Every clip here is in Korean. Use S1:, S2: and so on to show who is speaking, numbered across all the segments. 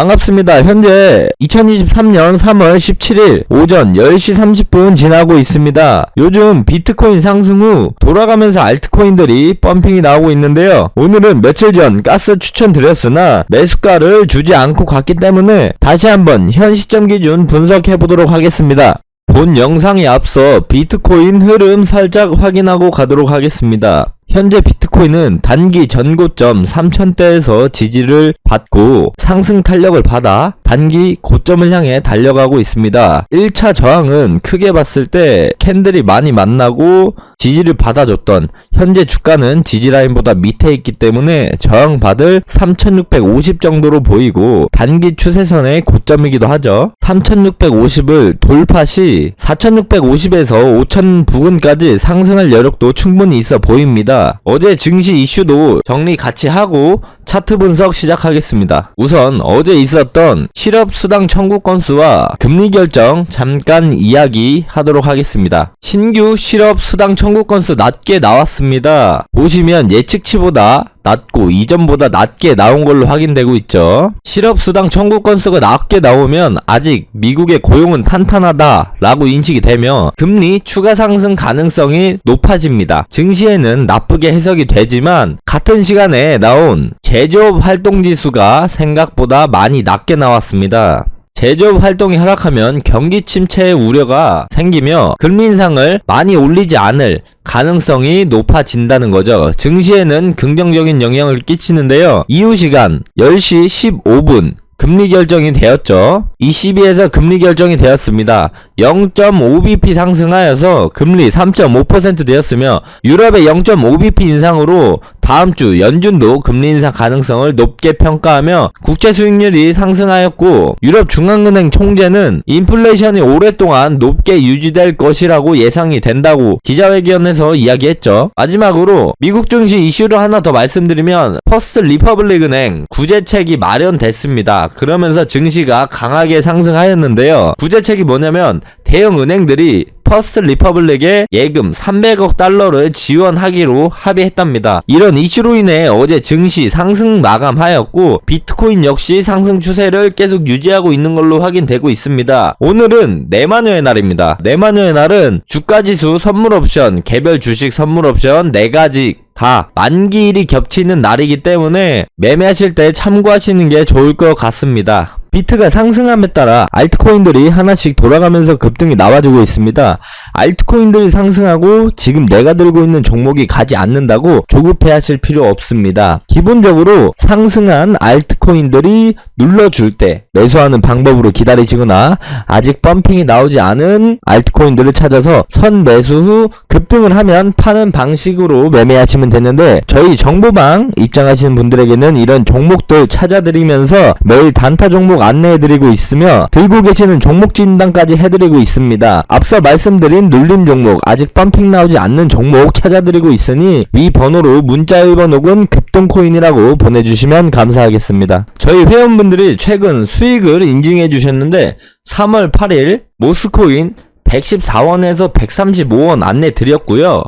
S1: 반갑습니다. 현재 2023년 3월 17일 오전 10시 30분 지나고 있습니다. 요즘 비트코인 상승 후 돌아가면서 알트코인들이 펌핑이 나오고 있는데요. 오늘은 며칠 전 가스 추천드렸으나 매수가를 주지 않고 갔기 때문에 다시 한번 현 시점 기준 분석해 보도록 하겠습니다. 본 영상에 앞서 비트코인 흐름 살짝 확인하고 가도록 하겠습니다. 현재 비트코인은 단기 전고점 3000대에서 지지를 받고 상승 탄력을 받아 단기 고점을 향해 달려가고 있습니다. 1차 저항은 크게 봤을 때 캔들이 많이 만나고 지지를 받아줬던 현재 주가는 지지라인보다 밑에 있기 때문에 저항받을 3650 정도로 보이고 단기 추세선의 고점이기도 하죠. 3650을 돌파 시 4650에서 5000 부근까지 상승할 여력도 충분히 있어 보입니다. 어제 증시 이슈도 정리 같이 하고 차트 분석 시작하겠습니다. 우선 어제 있었던 실업수당 청구 건수와 금리 결정 잠깐 이야기 하도록 하겠습니다. 신규 실업수당 청구 건수 낮게 나왔습니다. 보시면 예측치보다 낮고 이전보다 낮게 나온 걸로 확인되고 있죠. 실업수당 청구 건수가 낮게 나오면 아직 미국의 고용은 탄탄하다 라고 인식이 되며 금리 추가 상승 가능성이 높아집니다. 증시에는 나쁘게 해석이 되지만 같은 시간에 나온 제조업 활동 지수가 생각보다 많이 낮게 나왔습니다. 제조업 활동이 하락하면 경기 침체의 우려가 생기며 금리 인상을 많이 올리지 않을 가능성이 높아진다는 거죠. 증시에는 긍정적인 영향을 끼치는데요. 이후 시간 10시 15분 금리 결정이 되었죠. ECB에서 금리 결정이 되었습니다. 0.5bp 상승하여서 금리 3.5% 되었으며 유럽의 0.5bp 인상으로 다음 주 연준도 금리 인상 가능성을 높게 평가하며 국채 수익률이 상승하였고 유럽 중앙은행 총재는 인플레이션이 오랫동안 높게 유지될 것이라고 예상이 된다고 기자회견에서 이야기했죠. 마지막으로 미국 증시 이슈를 하나 더 말씀드리면 퍼스트 리퍼블릭 은행 구제책이 마련됐습니다. 그러면서 증시가 강하게 상승하였는데요. 구제책이 뭐냐면 대형 은행들이 퍼스트 리퍼블릭에 예금 300억 달러를 지원하기로 합의했답니다. 이런 이슈로 인해 어제 증시 상승 마감하였고 비트코인 역시 상승 추세를 계속 유지하고 있는 걸로 확인되고 있습니다. 오늘은 내마녀의 날입니다. 내마녀의 날은 주가지수 선물 옵션, 개별 주식 선물 옵션 4가지 다 만기일이 겹치는 날이기 때문에 매매하실 때 참고하시는 게 좋을 것 같습니다. 비트가 상승함에 따라 알트코인들이 하나씩 돌아가면서 급등이 나와주고 있습니다. 알트코인들이 상승하고 지금 내가 들고 있는 종목이 가지 않는다고 조급해 하실 필요 없습니다. 기본적으로 상승한 알트코인들이 눌러줄 때 매수하는 방법으로 기다리시거나 아직 펌핑이 나오지 않은 알트코인들을 찾아서 선 매수 후 급등을 하면 파는 방식으로 매매하시면 되는데 저희 정보방 입장하시는 분들에게는 이런 종목들 찾아드리면서 매일 단타 종목 안내해드리고 있으며 들고 계시는 종목 진단까지 해드리고 있습니다. 앞서 말씀드린 눌림 종목 아직 펌핑 나오지 않는 종목 찾아드리고 있으니 위 번호로 문자 1번 혹은 급등코인이라고 보내주시면 감사하겠습니다. 저희 회원분들이 최근 수익을 인증해 주셨는데 3월 8일 모스코인 114원에서 135원 안내 드렸고요.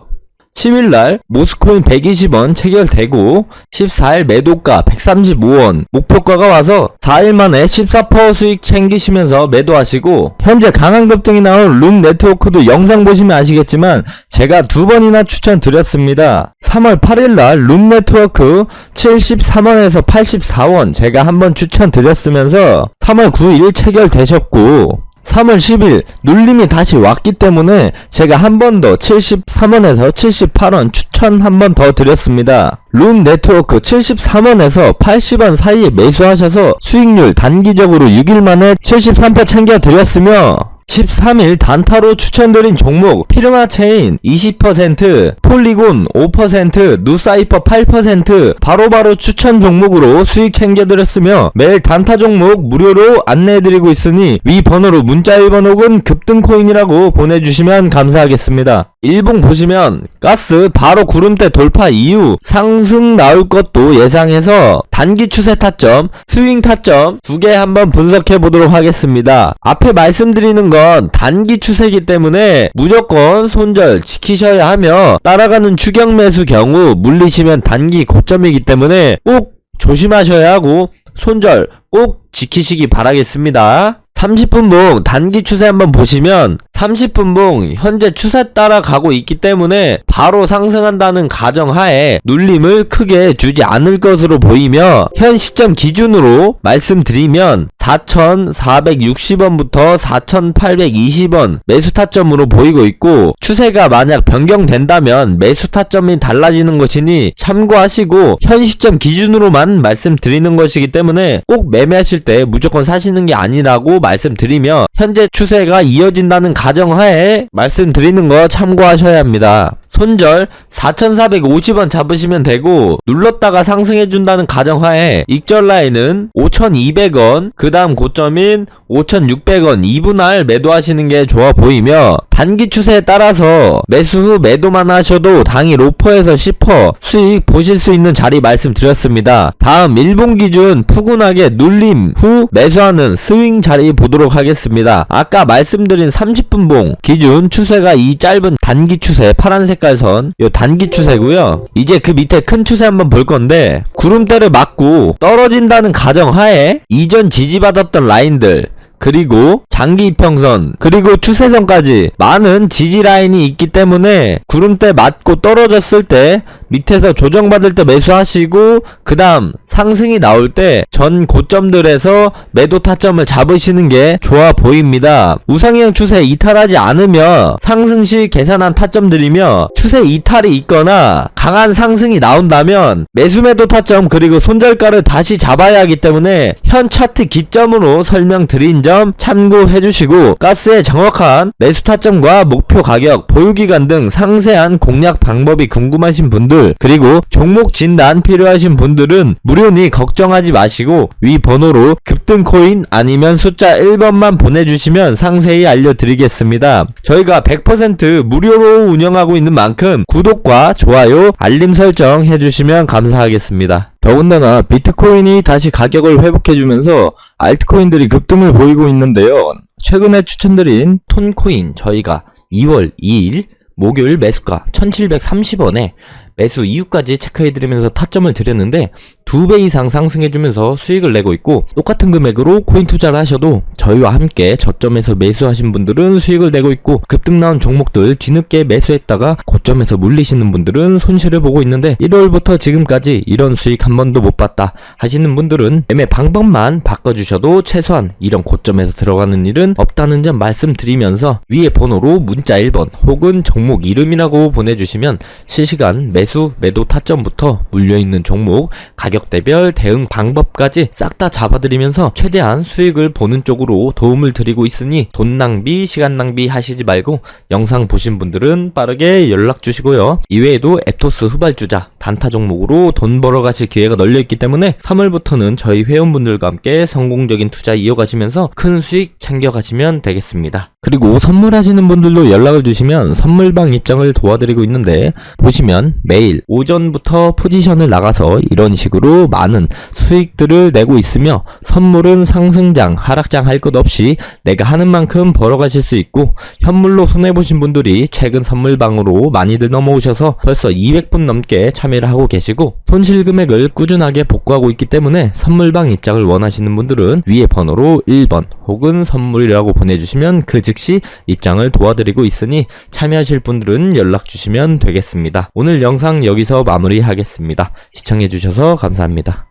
S1: 10일날 모스코인 120원 체결되고 14일 매도가 135원 목표가가 와서 4일 만에 14% 수익 챙기시면서 매도하시고 현재 강한 급등이 나온 룸 네트워크도 영상 보시면 아시겠지만 제가 두 번이나 추천드렸습니다. 3월 8일날 룸 네트워크 73원에서 84원 제가 한번 추천드렸으면서 3월 9일 체결되셨고 3월 10일 눌림이 다시 왔기 때문에 제가 한 번 더 73원에서 78원 추천 한 번 더 드렸습니다. 룸 네트워크 73원에서 80원 사이에 매수하셔서 수익률 단기적으로 6일 만에 73% 챙겨 드렸으며 13일 단타로 추천드린 종목 피르마 체인 20% 폴리곤 5% 누사이퍼 8% 바로바로 추천 종목으로 수익 챙겨드렸으며 매일 단타 종목 무료로 안내해드리고 있으니 위 번호로 문자 1번 혹은 급등코인이라고 보내주시면 감사하겠습니다. 일봉 보시면 가스 바로 구름대 돌파 이후 상승 나올 것도 예상해서 단기 추세 타점, 스윙 타점 두 개 한번 분석해 보도록 하겠습니다. 앞에 말씀드리는 건 단기 추세이기 때문에 무조건 손절 지키셔야 하며 따라가는 추경 매수 경우 물리시면 단기 고점이기 때문에 꼭 조심하셔야 하고 손절 꼭 지키시기 바라겠습니다. 30분봉 단기 추세 한번 보시면 30분봉 현재 추세 따라 가고 있기 때문에 바로 상승한다는 가정하에 눌림을 크게 주지 않을 것으로 보이며 현 시점 기준으로 말씀드리면 4,460원부터 4,820원 매수 타점으로 보이고 있고 추세가 만약 변경된다면 매수 타점이 달라지는 것이니 참고하시고 현 시점 기준으로만 말씀드리는 것이기 때문에 꼭 매매하실 때 무조건 사시는 게 아니라고 말씀드리며 현재 추세가 이어진다는 가정 하에 말씀드리는 거 참고하셔야 합니다. 손절 4,450원 잡으시면 되고 눌렀다가 상승해준다는 가정하에 익절 라인은 5,200원 그 다음 고점인 5,600원 2분할 매도하시는 게 좋아 보이며 단기 추세에 따라서 매수 후 매도만 하셔도 당일 5%에서 10% 수익 보실 수 있는 자리 말씀드렸습니다. 다음 일본 기준 푸근하게 눌림 후 매수하는 스윙 자리 보도록 하겠습니다. 아까 말씀드린 30분 봉 기준 추세가 이 짧은 단기 추세 파란 색깔 선, 요 단기 추세고요. 이제 그 밑에 큰 추세 한번 볼 건데 구름대를 맞고 떨어진다는 가정하에 이전 지지받았던 라인들 그리고 장기 이평선 그리고 추세선까지 많은 지지 라인이 있기 때문에 구름대 맞고 떨어졌을 때 밑에서 조정받을 때 매수하시고 그 다음 상승이 나올 때 전 고점들에서 매도 타점을 잡으시는 게 좋아 보입니다. 우상향 추세 이탈하지 않으며 상승 시 계산한 타점들이며 추세 이탈이 있거나 강한 상승이 나온다면 매수 매도 타점 그리고 손절가를 다시 잡아야 하기 때문에 현 차트 기점으로 설명드린 점 참고해 주시고 가스의 정확한 매수 타점과 목표 가격, 보유 기간 등 상세한 공략 방법이 궁금하신 분들 그리고 종목 진단 필요하신 분들은 무료니 걱정하지 마시고 위 번호로 급등 코인 아니면 숫자 1번만 보내주시면 상세히 알려드리겠습니다. 저희가 100% 무료로 운영하고 있는 만큼 구독과 좋아요, 알림 설정 해주시면 감사하겠습니다. 더군다나 비트코인이 다시 가격을 회복해주면서 알트코인들이 급등을 보이고 있는데요. 최근에 추천드린 톤코인 저희가 2월 2일 목요일 매수가 1730원에 매수 이유까지 체크해드리면서 타점을 드렸는데 두 배 이상 상승해주면서 수익을 내고 있고 똑같은 금액으로 코인 투자를 하셔도 저희와 함께 저점에서 매수하신 분들은 수익을 내고 있고 급등 나온 종목들 뒤늦게 매수했다가 고점에서 물리시는 분들은 손실을 보고 있는데 1월부터 지금까지 이런 수익 한 번도 못 봤다 하시는 분들은 매매 방법만 바꿔주셔도 최소한 이런 고점에서 들어가는 일은 없다는 점 말씀드리면서 위에 번호로 문자 1번 혹은 종목 이름이라고 보내주시면 실시간 매수 매도 타점부터 물려있는 종목 가격대별 대응 방법까지 싹 다 잡아드리면서 최대한 수익을 보는 쪽으로 도움을 드리고 있으니 돈 낭비 시간 낭비 하시지 말고 영상 보신 분들은 빠르게 연락 주시고요. 이외에도 에토스 후발주자 단타 종목으로 돈 벌어 가실 기회가 널려있기 때문에 3월부터는 저희 회원분들과 함께 성공적인 투자 이어가시면서 큰 수익 챙겨가시면 되겠습니다 그리고 선물하시는 분들도 연락을 주시면 선물방 입장을 도와드리고 있는데 보시면 매일 오전부터 포지션을 나가서 이런 식으로 많은 수익들을 내고 있으며 선물은 상승장, 하락장 할 것 없이 내가 하는 만큼 벌어가실 수 있고 현물로 손해보신 분들이 최근 선물방으로 많이들 넘어오셔서 벌써 200분 넘게 참여를 하고 계시고 손실 금액을 꾸준하게 복구하고 있기 때문에 선물방 입장을 원하시는 분들은 위에 번호로 1번 혹은 선물이라고 보내주시면 그 즉시 입장을 도와드리고 있으니 참여하실 분들은 연락 주시면 되겠습니다. 오늘 영상 여기서 마무리하겠습니다. 시청해주셔서 감사합니다.